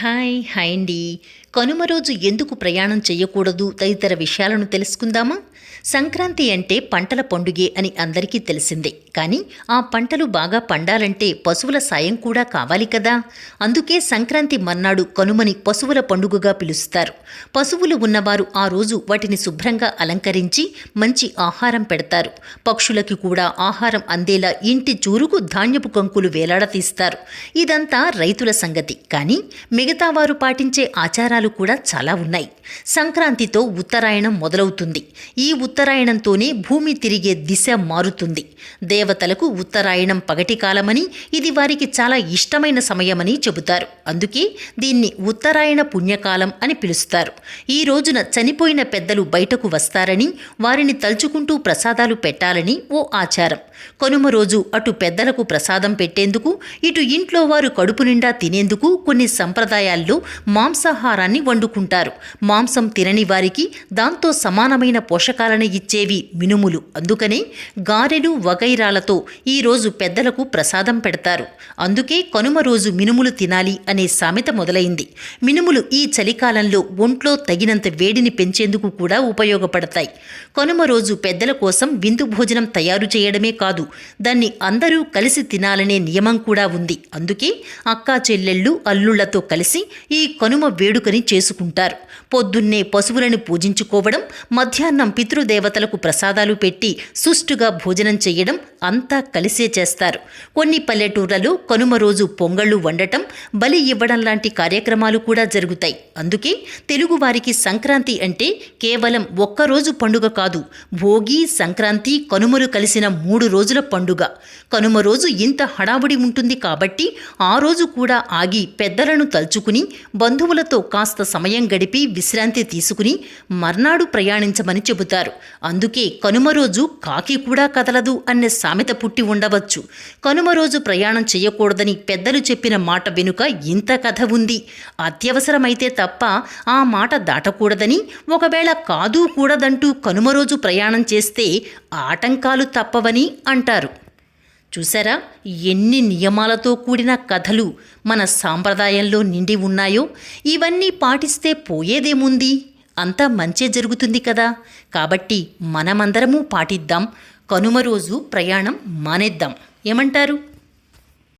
Hi hi అండి. కనుమ రోజు ఎందుకు ప్రయాణం చేయకూడదు? తదితర విషయాలను తెలుసుకుందామా? సంక్రాంతి అంటే పంటల పండుగే అని అందరికీ తెలిసిందే. కానీ ఆ పంటలు బాగా పండాలంటే పశువుల సాయం కూడా కావాలి కదా? అందుకే సంక్రాంతి మర్నాడు కనుమని పశువుల పండుగగా పిలుస్తారు. పశువులు ఉన్నవారు ఆ రోజు వాటిని శుభ్రంగా అలంకరించి మంచి ఆహారం పెడతారు. పక్షులకి కూడా ఆహారం అందేలా ఇంటి చూరుకు ధాన్యపు కంకులు వేలాడతీస్తారు. ఇదంతా రైతుల సంగతి. కానీ మిగతా మిగతా వారు పాటించే ఆచారాలు కూడా చాలా ఉన్నాయి. సంక్రాంతితో ఉత్తరాయణం మొదలవుతుంది. ఈ ఉత్తరాయణంతోనే భూమి తిరిగే దిశ మారుతుంది. దేవతలకు ఉత్తరాయణం పగటి కాలమని ఇది వారికి చాలా ఇష్టమైన సమయమని చెబుతారు. అందుకే దీన్ని ఉత్తరాయణ పుణ్యకాలం అని పిలుస్తారు. ఈ రోజున చనిపోయిన పెద్దలు బయటకు వస్తారని వారిని తలుచుకుంటూ ప్రసాదాలు పెట్టాలని ఓ ఆచారం. కనుమ రోజు అటు పెద్దలకు ప్రసాదం పెట్టేందుకు ఇటు ఇంట్లో వారు కడుపు నిండా తినేందుకు కొన్ని సంప్రదాయాల్లో మాంసాహారాన్ని వండుకుంటారు. మాంసం తినని వారికి దాంతో సమానమైన పోషకాలను ఇచ్చేవి మినుములు. అందుకనే గారెలు వగైరాలతో ఈరోజు పెద్దలకు ప్రసాదం పెడతారు. అందుకే కనుమ రోజు మినుములు తినాలి అనే సామెత మొదలైంది. మినుములు ఈ చలికాలంలో ఒంట్లో తగినంత వేడిని పెంచేందుకు కూడా ఉపయోగపడతాయి. కనుమ రోజు పెద్దల కోసం విందు భోజనం తయారు చేయడమే కాదు దాన్ని అందరూ కలిసి తినాలనే నియమం కూడా ఉంది. అందుకే అక్కా చెల్లెళ్ళు అల్లుళ్ళతో కలిసి ఈ కనుమ వేడుకని చేసుకుంటారు. పొద్దున్నే పశువులను పూజించుకోవడం మధ్యాహ్నం పితృదేవతలకు ప్రసాదాలు పెట్టి సుష్టుగా భోజనం చేయడం అంతా కలిసే చేస్తారు. కొన్ని పల్లెటూర్లలో కనుమ రోజు పొంగళ్ళు వండటం బలి ఇవ్వడం లాంటి కార్యక్రమాలు కూడా జరుగుతాయి. అందుకే తెలుగువారికి సంక్రాంతి అంటే కేవలం ఒక్కరోజు పండుగ కాదు భోగి సంక్రాంతి కనుమలు కలిసిన మూడు రోజుల పండుగ. కనుమ రోజు ఇంత హడావుడి ఉంటుంది కాబట్టి ఆ రోజు కూడా ఆగి పెద్దలను తలుచుకుని బంధువులతో కాస్త సమయం గడిపి విశ్రాంతి తీసుకుని మర్నాడు ప్రయాణించమని చెబుతారు. అందుకే కనుమ రోజు కాకి కూడా కదలదు అనే సామెత పుట్టి ఉండవచ్చు. కనుమ రోజు ప్రయాణం చేయకూడదని పెద్దలు చెప్పిన మాట వెనుక ఇంత కథ ఉంది. అత్యవసరమైతే తప్ప ఆ మాట దాటకూడదని ఒకవేళ కాదు కూడదంటూ కనుమ రోజు ప్రయాణం చేస్తే ఆటంకాలు తప్పవని అంటారు. చూసారా ఎన్ని నియమాలతో కూడిన కథలు మన సాంప్రదాయంలో నిండి ఉన్నాయో? ఇవన్నీ పాటిస్తే పోయేదేముంది? అంతా మంచే జరుగుతుంది కదా. కాబట్టి మనమందరము పాటిద్దాం. కనుమ రోజు ప్రయాణం మానేద్దాం. ఏమంటారు?